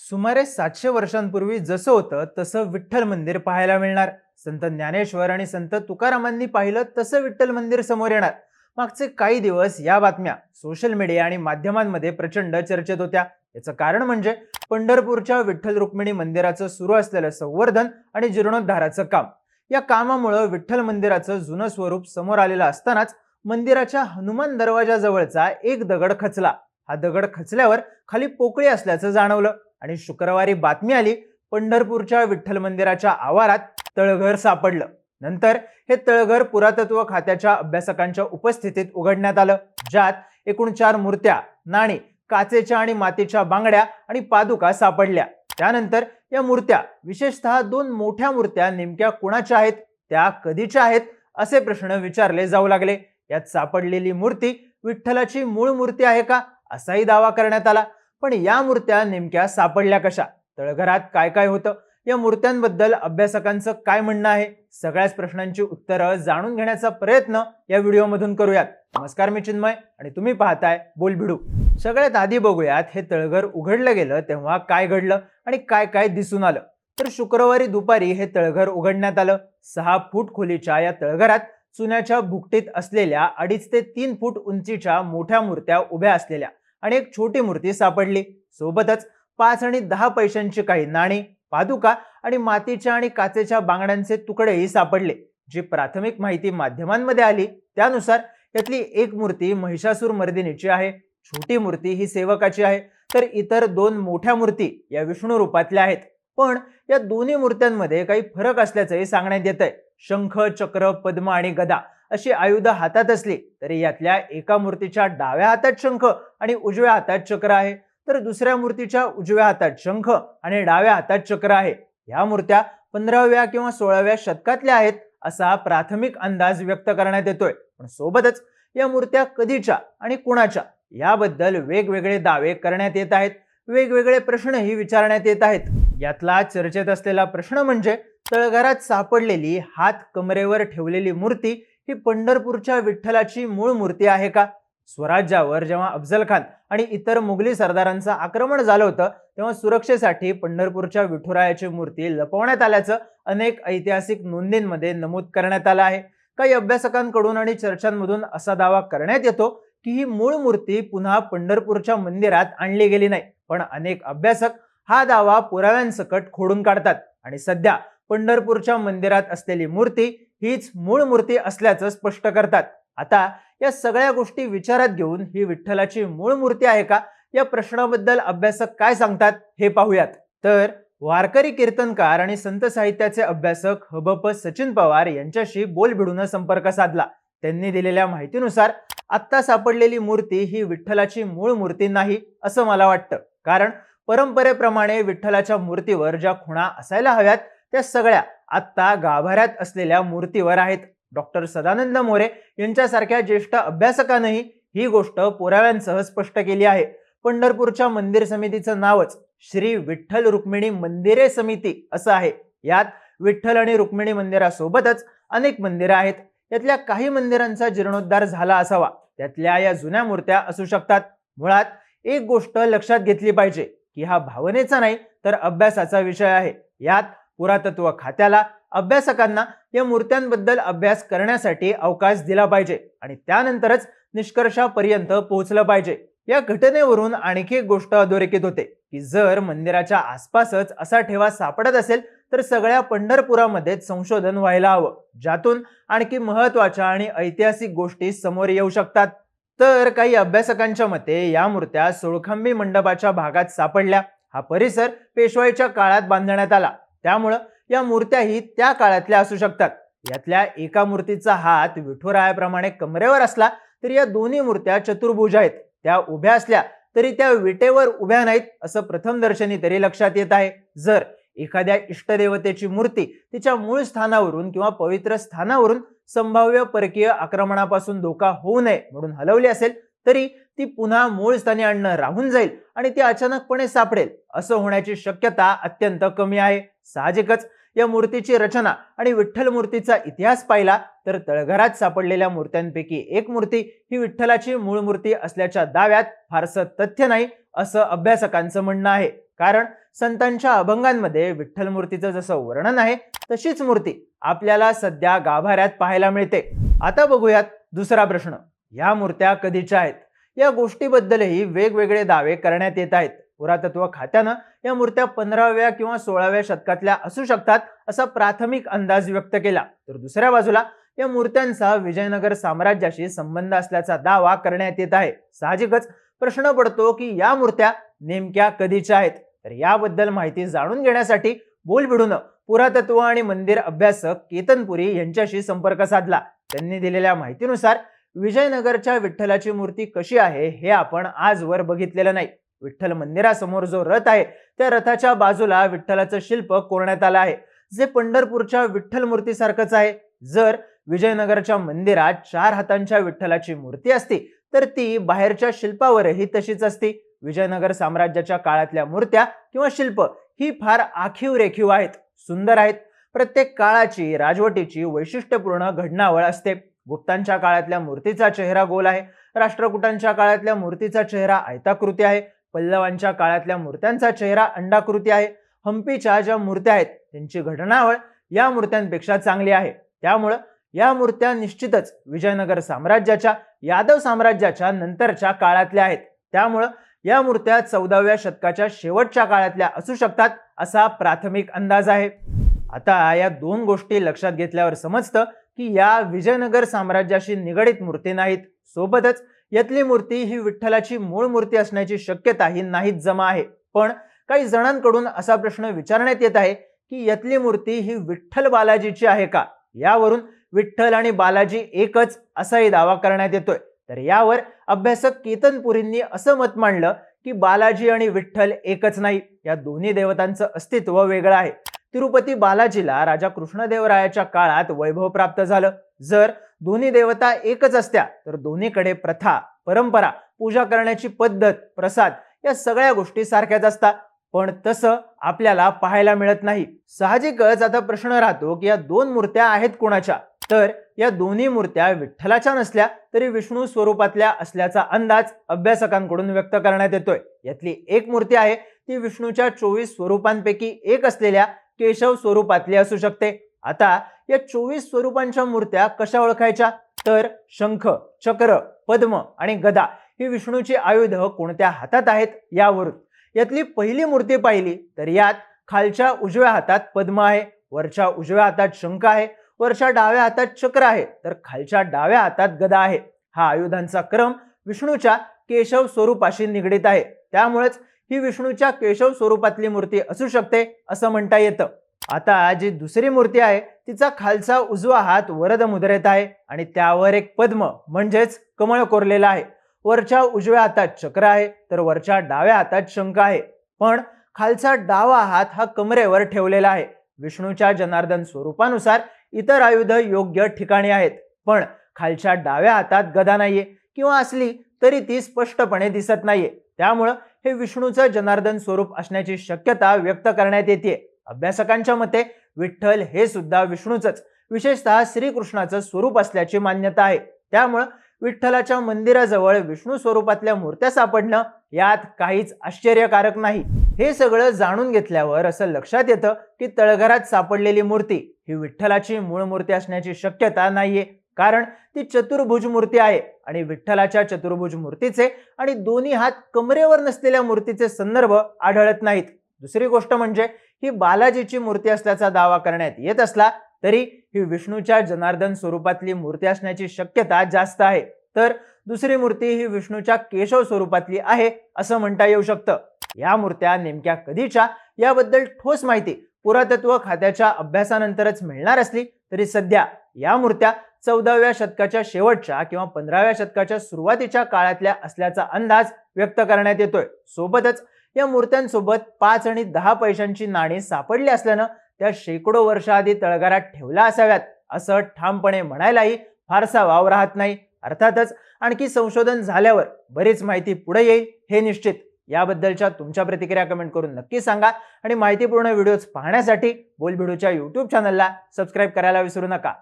सुमारे सातशे वर्षांपूर्वी जसं होतं तसं विठ्ठल मंदिर पाहायला मिळणार. संत ज्ञानेश्वर आणि संत तुकारामांनी पाहिलं तसं विठ्ठल मंदिर समोर येणार. मागचे काही दिवस या बातम्या सोशल मीडिया आणि माध्यमांमध्ये प्रचंड चर्चेत होत्या. याचं कारण म्हणजे पंढरपूरच्या विठ्ठल रुक्मिणी मंदिराचं सुरू असलेलं संवर्धन आणि जीर्णोद्धाराचं काम. या कामामुळं विठ्ठल मंदिराचं जुनं स्वरूप समोर आलेलं असतानाच मंदिराच्या हनुमान दरवाजाजवळचा एक दगड खचला. हा दगड खचल्यावर खाली पोकळी असल्याचं जाणवलं. आणि शुक्रवारी बातमी आली पंढरपूरच्या विठ्ठल मंदिराच्या आवारात तळघर सापडलं. नंतर हे तळघर पुरातत्व खात्याच्या अभ्यासकांच्या उपस्थितीत उघडण्यात आलं ज्यात एकूण चार मूर्त्या नाणी काचेच्या आणि मातीच्या बांगड्या आणि पादुका सापडल्या. त्यानंतर या मूर्त्या विशेषतः दोन मोठ्या मूर्त्या नेमक्या कुणाच्या आहेत त्या कधीच्या आहेत असे प्रश्न विचारले जाऊ लागले. यात सापडलेली मूर्ती विठ्ठलाची मूळ मूर्ती आहे का असाही दावा करण्यात आला. पण या मूर्त्या नेमक्या सापडल्या कशा? तळघरात काय काय होतं? या मूर्त्यांबद्दल अभ्यासकांचं काय म्हणणं आहे? सगळ्याच प्रश्नांची उत्तरं जाणून घेण्याचा प्रयत्न या व्हिडिओमधून करूयात. नमस्कार मी चिन्मय आणि तुम्ही पाहताय बोलभिडू सगळ्यात आधी बघूयात हे तळघर उघडलं गेलं तेव्हा काय घडलं आणि काय काय दिसून आलं. तर शुक्रवारी दुपारी हे तळघर उघडण्यात आलं. सहा फूट खोलीच्या या तळघरात चुन्याच्या भुकटीत असलेल्या अडीच ते तीन फूट उंचीच्या मोठ्या मूर्त्या उभ्या असलेल्या. आणि एक छोटी मूर्ती सापडली. सोबतच पाच आणि दहा पैशांची काही नाणी पादुका आणि मातीच्या आणि काचेच्या बांगड्यांचे तुकडेही सापडले. जी प्राथमिक माहिती माध्यमांमध्ये आली त्यानुसार यातली एक मूर्ती महिषासूर मर्दिनीची आहे. छोटी मूर्ती ही सेवकाची आहे. तर इतर दोन मोठ्या मूर्ती या विष्णू रूपातल्या आहेत. पण या दोन्ही मूर्त्यांमध्ये काही फरक असल्याचंही सांगण्यात येत आहे शंख चक्र पद्म आणि गदा अशी आयुध हातात असली तरी यातल्या एका मूर्तीच्या डाव्या हातात शंख आणि उजव्या हातात चक्र आहे. तर दुसऱ्या मूर्तीच्या उजव्या हातात शंख आणि डाव्या हातात चक्र आहे. या मूर्त्या पंधराव्या किंवा सोळाव्या शतकातल्या आहेत असा प्राथमिक अंदाज व्यक्त करण्यात येतोय. पण सोबतच या मूर्त्या कधीच्या आणि कुणाच्या याबद्दल वेगवेगळे दावे करण्यात येत आहेत. वेगवेगळे प्रश्नही विचारण्यात येत आहेत. यातला चर्चेत असलेला प्रश्न म्हणजे तळघरात सापडलेली हात कमरेवर ठेवलेली मूर्ती ही पंढरपूरच्या विठ्ठलाची मूळ मूर्ती आहे का? स्वराज्यावर जेव्हा अफजल खान आणि इतर मुघली सरदारांचं आक्रमण झालं होतं तेव्हा सुरक्षेसाठी पंढरपूरच्या विठुरायाची मूर्ती लपवण्यात आल्याचं अनेक ऐतिहासिक नोंदींमध्ये नमूद करण्यात आलं आहे. काही अभ्यासकांकडून आणि चर्चांमधून असा दावा करण्यात येतो की ही मूळ मूर्ती पुन्हा पंढरपूरच्या मंदिरात आणली गेली नाही पण अनेक अभ्यासक हा दावा पुराव्यांसकट खोडून काढतात. आणि सध्या पंढरपूरच्या मंदिरात असलेली मूर्ती हीच मूळ मूर्ती असल्याचं स्पष्ट करतात. आता या सगळ्या गोष्टी विचारात घेऊन ही विठ्ठलाची मूळ मूर्ती आहे का? या प्रश्नाबद्दल अभ्यासक काय सांगतात हे पाहूयात. तर वारकरी कीर्तनकार आणि संत साहित्याचे अभ्यासक हबप सचिन पवार यांच्याशी बोल भिडून संपर्क साधला. त्यांनी दिलेल्या माहितीनुसार आत्ता सापडलेली मूर्ती ही विठ्ठलाची मूळ मूर्ती नाही असं मला वाटतं. कारण परंपरेप्रमाणे विठ्ठलाच्या मूर्तीवर ज्या खुणा असायला हव्यात त्या सगळ्या आत्ता गाभाऱ्यात असलेल्या मूर्तीवर आहेत. डॉक्टर सदानंद मोरे यांच्यासारख्या ज्येष्ठ अभ्यासकानंही ही गोष्ट पुराव्यांसह स्पष्ट केली आहे. पंढरपूरच्या मंदिर समितीचं नावच श्री विठ्ठल रुक्मिणी मंदिरे समिती असं आहे. यात विठ्ठल आणि रुक्मिणी मंदिरासोबतच अनेक मंदिरं आहेत. यातल्या काही मंदिरांचा जीर्णोद्धार झाला असावा. त्यातल्या या जुन्या मूर्त्या असू शकतात. मुळात एक गोष्ट लक्षात घेतली पाहिजे की हा भावनेचा नाही तर अभ्यासाचा विषय आहे. यात पुरातत्व खात्याला अभ्यासकांना या मूर्त्यांबद्दल अभ्यास करण्यासाठी अवकाश दिला पाहिजे आणि त्यानंतरच निष्कर्षापर्यंत पोहोचलं पाहिजे. या घटनेवरून आणखी एक गोष्ट अधोरेखित होते की जर मंदिराच्या आसपासच असा ठेवा सापडत असेल तर सगळ्या पंढरपुरामध्येच संशोधन व्हायला हवं ज्यातून आणखी महत्त्वाच्या आणि ऐतिहासिक गोष्टी समोर येऊ शकतात. तर काही अभ्यासकांच्या मते या मूर्त्या सोळखांबी मंडपाच्या भागात सापडल्या. हा परिसर पेशवाईच्या काळात बांधण्यात आला. त्यामुळं या मूर्त्याही त्या काळातल्या असू शकतात. यातल्या एका मूर्तीचा हात विठुरायाप्रमाणे कमरेवर असला तरी या दोन्ही मूर्त्या चतुर्भुज आहेत. त्या उभ्या असल्या तरी त्या विटेवर उभ्या नाहीत असं प्रथम दर्शनी तरी लक्षात येत आहे. जर एखाद्या इष्टदेवतेची मूर्ती तिच्या मूळ स्थानावरून किंवा पवित्र स्थानावरून संभाव्य परकीय आक्रमणापासून धोका होऊ नये म्हणून हलवली असेल तरी ती पुन्हा मूळ स्थानी आणणं राहून जाईल आणि ती अचानकपणे सापडेल. असं होण्याची शक्यता अत्यंत कमी आहे. साहजिकच या मूर्तीची रचना आणि विठ्ठल मूर्तीचा इतिहास पाहिला तर तळघरात सापडलेल्या मूर्त्यांपैकी एक मूर्ती ही विठ्ठलाची मूळ मूर्ती असल्याच्या दाव्यात फारसं तथ्य नाही असं अभ्यासकांचं म्हणणं आहे. कारण संतांच्या अभंगांमध्ये विठ्ठल मूर्तीचं जसं वर्णन आहे तशीच मूर्ती आपल्याला सध्या गाभाऱ्यात पाहायला मिळते. आता बघूयात दुसरा प्रश्न. या मूर्त्या कधीच्या आहेत? या गोष्टीबद्दलही वेगवेगळे दावे करण्यात येत आहेत. पुरातत्व खात्यानं या मूर्त्या पंधराव्या किंवा सोळाव्या शतकातल्या असू शकतात असा प्राथमिक अंदाज व्यक्त केला. तर दुसऱ्या बाजूला या मूर्त्यांचा विजयनगर साम्राज्याशी संबंध असल्याचा दावा करण्यात येत आहे. साहजिकच प्रश्न पडतो की या मूर्त्या नेमक्या कधीच्या आहेत? तर याबद्दल माहिती जाणून घेण्यासाठी बोलबिडून पुरातत्व आणि मंदिर अभ्यासक केतनपुरी यांच्याशी संपर्क साधला. त्यांनी दिलेल्या माहितीनुसार विजयनगरच्या विठ्ठलाची मूर्ती कशी आहे हे आपण आजवर बघितलेलं नाही. विठ्ठल मंदिरासमोर जो रथ आहे त्या रथाच्या बाजूला विठ्ठलाचं शिल्प कोरण्यात आलं आहे. जे पंढरपूरच्या विठ्ठल मूर्तीसारखंच आहे. जर विजयनगरच्या मंदिरात चार हातांच्या विठ्ठलाची मूर्ती असती तर ती बाहेरच्या शिल्पावरही तशीच असती. विजयनगर साम्राज्याच्या काळातल्या मूर्त्या किंवा शिल्प ही फार आखीव रेखीव आहेत सुंदर आहेत. प्रत्येक काळाची राजवटीची वैशिष्ट्यपूर्ण घडणावळ असते. गुप्तांच्या काळातल्या मूर्तीचा चेहरा गोल आहे. राष्ट्रकुटांच्या काळातल्या मूर्तीचा चेहरा आयताकृती आहे. पल्लवांच्या काळातल्या मूर्त्यांचा चेहरा अंडाकृती आहे. हम्पीच्या ज्या मूर्त्या आहेत त्यांची घटनावळ या मूर्त्यांपेक्षा चांगली आहे. त्यामुळं या मूर्त्या निश्चितच विजयनगर साम्राज्याच्या यादव साम्राज्याच्या नंतरच्या काळातल्या आहेत. त्यामुळं या मूर्त्या चौदाव्या शतकाच्या शेवटच्या काळातल्या असू शकतात असा प्राथमिक अंदाज आहे. आता या दोन गोष्टी लक्षात घेतल्यावर समजतं की या विजयनगर साम्राज्याशी निगडीत मूर्ती नाहीत. सोबतच यातली मूर्ती ही विठ्ठलाची मूळ मूर्ती असण्याची शक्यताही नाहीच जमा आहे. पण काही जणांकडून असा प्रश्न विचारण्यात येत आहे की यातली मूर्ती ही विठ्ठल बालाजीची आहे का? यावरून विठ्ठल आणि बालाजी एकच असाही दावा करण्यात येतोय. तर यावर अभ्यासक केतनपुरींनी असं मत मांडलं की बालाजी आणि विठ्ठल एकच नाही. या दोन्ही देवतांचं अस्तित्व वेगळं आहे. तिरुपती बालाजीला राजा कृष्णदेवरायाच्या काळात वैभव प्राप्त झालं. जर दोन्ही देवता एकच असत्या तर दोन्हीकडे प्रथा परंपरा पूजा करण्याची पद्धत प्रसाद या सगळ्या गोष्टी सारख्याच असतात. पण तसं आपल्याला पाहायला मिळत नाही. साहजिकच आता प्रश्न राहतो की या दोन मूर्त्या आहेत कोणाच्या? तर या दोन्ही मूर्त्या विठ्ठलाच्या नसल्या तरी विष्णू स्वरूपातल्या असल्याचा अंदाज अभ्यासकांकडून व्यक्त करण्यात येतोय. यातली एक मूर्ती आहे ती विष्णूच्या चोवीस स्वरूपांपैकी एक असलेल्या केशव स्वरूपातली असू शकते. आता या चोवीस स्वरूपांच्या मूर्त्या कशा ओळखायच्या? तर शंख चक्र पद्म आणि गदा ही विष्णूची आयुध कोणत्या हातात आहेत यावरून. यातली पहिली मूर्ती पाहिली तर यात खालच्या उजव्या हातात पद्म आहे वरच्या उजव्या हातात शंख आहे वरच्या डाव्या हातात चक्र आहे तर खालच्या डाव्या हातात गदा आहे. हा आयुधांचा क्रम विष्णूच्या केशव स्वरूपाशी निगडीत आहे. त्यामुळेच ही विष्णूच्या केशव स्वरूपातली मूर्ती असू शकते असं म्हणता येतं. आता जी दुसरी मूर्ती आहे तिचा खालचा उजवा हात वरद मुद्रेत आहे आणि त्यावर एक पद्म म्हणजेच कमळ कोरलेला आहे. वरच्या उजव्या हातात चक्र आहे तर वरच्या डाव्या हातात शंख आहे. पण खालचा डावा हात हा कमरेवर ठेवलेला आहे. विष्णूच्या जनार्दन स्वरूपानुसार इतर आयुध योग्य ठिकाणी आहेत पण खालच्या डाव्या हातात गदा नाहीये किंवा असली तरी ती स्पष्टपणे दिसत नाहीये. त्यामुळं हे विष्णूचं जनार्दन स्वरूप असण्याची शक्यता व्यक्त करण्यात येते अभ्यासकांच्या मते विठ्ठल हे सुद्धा विष्णूचंच विशेषतः श्रीकृष्णाचं स्वरूप असल्याची मान्यता आहे. त्यामुळं विठ्ठलाच्या मंदिराजवळ विष्णू स्वरूपातल्या मूर्त्या सापडणं यात काहीच आश्चर्यकारक नाही. हे सगळं जाणून घेतल्यावर असं लक्षात येतं की तळघरात सापडलेली मूर्ती ही विठ्ठलाची मूळ मूर्ती असण्याची शक्यता नाहीये. कारण ती चतुर्भुज मूर्ती आहे. आणि विठ्ठलाच्या चतुर्भुज मूर्तीचे आणि दोन्ही हात कमरेवर नसलेल्या मूर्तीचे संदर्भ आढळत नाहीत. दुसरी गोष्ट म्हणजे ही बालाजीची मूर्ती असल्याचा दावा करण्यात येत असला तरी ही विष्णूच्या जनार्दन स्वरूपातली मूर्ती असण्याची शक्यता जास्त आहे. तर दुसरी मूर्ती ही विष्णूच्या केशव स्वरूपातली आहे असं म्हणता येऊ शकतं. या मूर्त्या नेमक्या कधीच्या? याबद्दल ठोस माहिती पुरातत्व खात्याच्या अभ्यासानंतरच मिळणार असली तरी सध्या या मूर्त्या चौदाव्या शतकाच्या शेवटच्या किंवा पंधराव्या शतकाच्या सुरुवातीच्या काळातल्या असल्याचा अंदाज व्यक्त करण्यात येतोय. सोबतच या मूर्त्यांसोबत पाच आणि दहा पैशांची नाणी सापडली असल्यानं त्या शेकडो वर्षाआधी तळघरात ठेवल्या असाव्यात. असं ठामपणे म्हणायलाही फारसा वाव राहत नाही. अर्थातच आणखी संशोधन झाल्यावर बरीच माहिती पुढे येईल हे निश्चित. याबद्दलच्या तुमच्या प्रतिक्रिया कमेंट करून नक्की सांगा आणि माहितीपूर्ण व्हिडिओज पाहण्यासाठी बोलभिडूच्या यूट्यूब चॅनलला सबस्क्राईब करायला विसरू नका.